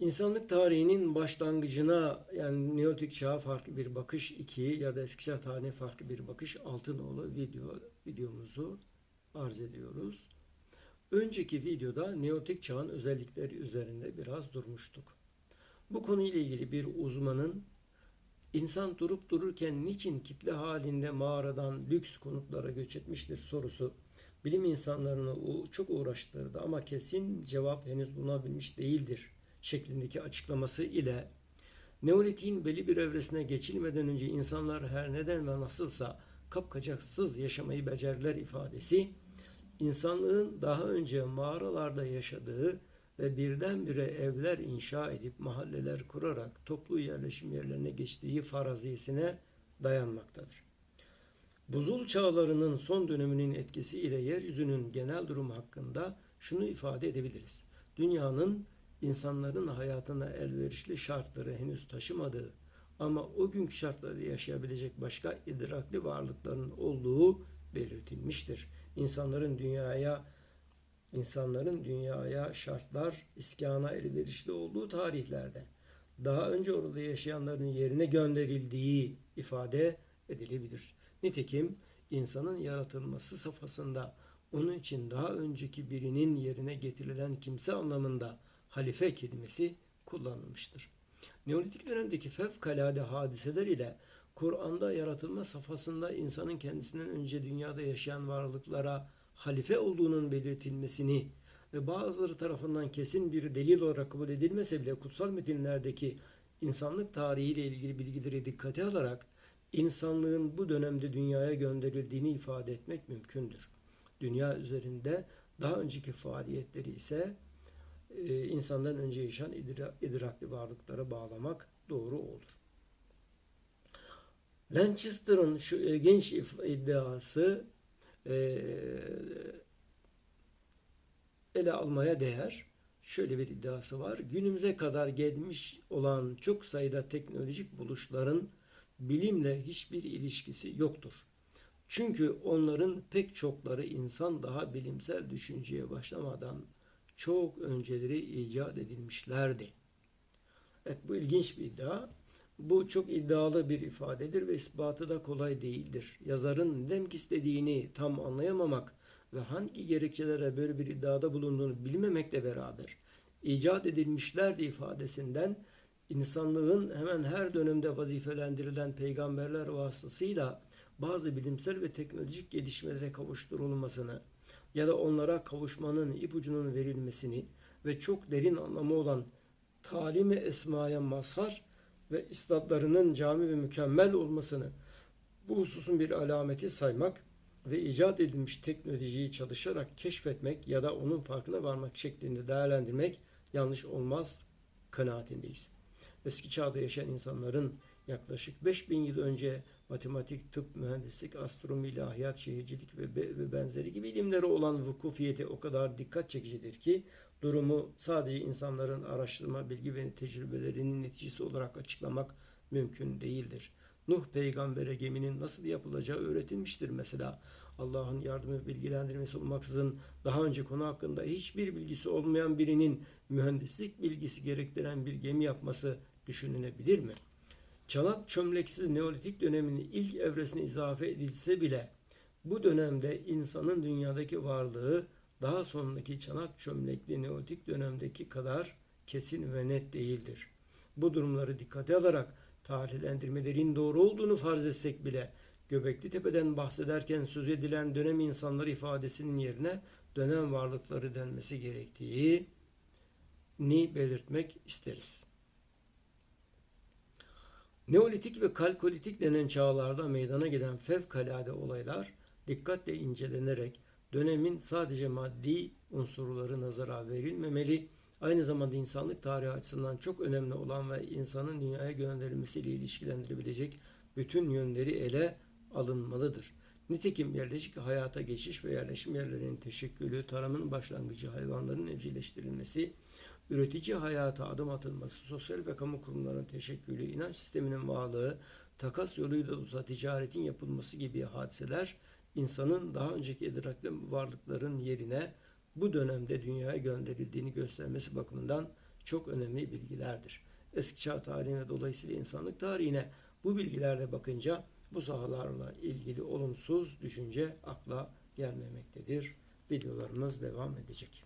İnsanlık tarihinin başlangıcına yani Neolitik çağa farklı bir bakış 2 ya da eski çağ tarihine farklı bir bakış 6 nolu video videomuzu arz ediyoruz. Önceki videoda Neolitik çağın özellikleri üzerinde biraz durmuştuk. Bu konuyla ilgili bir uzmanın insan durup dururken niçin kitle halinde mağaradan lüks konutlara göç etmiştir sorusu bilim insanlarını çok uğraştırdı ama kesin cevap henüz bulunabilmiş değildir şeklindeki açıklaması ile Neolitik'in belli bir evresine geçilmeden önce insanlar her neden ve nasılsa kapkacaksız yaşamayı becerdiler ifadesi insanlığın daha önce mağaralarda yaşadığı ve birdenbire evler inşa edip mahalleler kurarak toplu yerleşim yerlerine geçtiği faraziyesine dayanmaktadır. Buzul çağlarının son döneminin etkisiyle yeryüzünün genel durumu hakkında şunu ifade edebiliriz. Dünyanın insanların hayatına elverişli şartları henüz taşımadığı ama o günkü şartlarda yaşayabilecek başka idrakli varlıkların olduğu belirtilmiştir. İnsanların dünyaya insanların dünyaya şartlar iskana elverişli olduğu tarihlerde daha önce orada yaşayanların yerine gönderildiği ifade edilebilir. Nitekim insanın yaratılması safhasında onun için daha önceki birinin yerine getirilen kimse anlamında halife kelimesi kullanılmıştır. Neolitik dönemdeki fevkalade hadiseler ile Kur'an'da yaratılma safhasında insanın kendisinden önce dünyada yaşayan varlıklara halife olduğunun belirtilmesini ve bazıları tarafından kesin bir delil olarak kabul edilmese bile kutsal metinlerdeki insanlık tarihiyle ilgili bilgileri dikkate alarak insanlığın bu dönemde dünyaya gönderildiğini ifade etmek mümkündür. Dünya üzerinde daha önceki faaliyetleri ise e, insandan önce yaşayan idra- idrakli varlıklara bağlamak doğru olur. Lancaster'ın şu ilginç if- iddiası e, ele almaya değer. Şöyle bir iddiası var. Günümüze kadar gelmiş olan çok sayıda teknolojik buluşların bilimle hiçbir ilişkisi yoktur. Çünkü onların pek çokları insan daha bilimsel düşünceye başlamadan çok önceleri icat edilmişlerdi. Evet bu ilginç bir iddia. Bu çok iddialı bir ifadedir ve ispatı da kolay değildir. Yazarın demek istediğini tam anlayamamak ve hangi gerekçelere böyle bir iddiada bulunduğunu bilmemekle beraber icat edilmişlerdi ifadesinden insanlığın hemen her dönemde vazifelendirilen peygamberler vasıtasıyla bazı bilimsel ve teknolojik gelişmelere kavuşturulmasını ya da onlara kavuşmanın ipucunun verilmesini ve çok derin anlamı olan talimi esmaya mazhar ve istatlarının cami ve mükemmel olmasını bu hususun bir alameti saymak ve icat edilmiş teknolojiyi çalışarak keşfetmek ya da onun farkına varmak şeklinde değerlendirmek yanlış olmaz kanaatindeyiz. Eski çağda yaşayan insanların yaklaşık 5000 yıl önce matematik, tıp, mühendislik, astronomi, ilahiyat, şehircilik ve, ve benzeri gibi ilimlere olan vukufiyeti o kadar dikkat çekicidir ki durumu sadece insanların araştırma, bilgi ve tecrübelerinin neticesi olarak açıklamak mümkün değildir. Nuh peygambere geminin nasıl yapılacağı öğretilmiştir mesela. Allah'ın yardımı bilgilendirmesi olmaksızın daha önce konu hakkında hiçbir bilgisi olmayan birinin mühendislik bilgisi gerektiren bir gemi yapması düşünülebilir mi? Çanak çömleksiz Neolitik döneminin ilk evresine izafe edilse bile bu dönemde insanın dünyadaki varlığı daha sonraki çanak çömlekli Neolitik dönemdeki kadar kesin ve net değildir. Bu durumları dikkate alarak tarihlendirmelerin doğru olduğunu farz etsek bile Göbekli Tepe'den bahsederken söz edilen dönem insanları ifadesinin yerine dönem varlıkları denmesi gerektiğini belirtmek isteriz. Neolitik ve kalkolitik denen çağlarda meydana gelen fevkalade olaylar dikkatle incelenerek dönemin sadece maddi unsurları nazara verilmemeli, aynı zamanda insanlık tarihi açısından çok önemli olan ve insanın dünyaya gönderilmesiyle ilişkilendirebilecek bütün yönleri ele alınmalıdır. Nitekim yerleşik hayata geçiş ve yerleşim yerlerinin teşekkülü, tarımın başlangıcı, hayvanların evcilleştirilmesi, üretici hayata adım atılması, sosyal ve kamu kurumlarının teşekkülü, inanç sisteminin varlığı, takas yoluyla da ticaretin yapılması gibi hadiseler insanın daha önceki idrakli varlıkların yerine bu dönemde dünyaya gönderildiğini göstermesi bakımından çok önemli bilgilerdir. Eski çağ tarihine dolayısıyla insanlık tarihine bu bilgilerle bakınca bu sahalarla ilgili olumsuz düşünce akla gelmemektedir. Videolarımız devam edecek.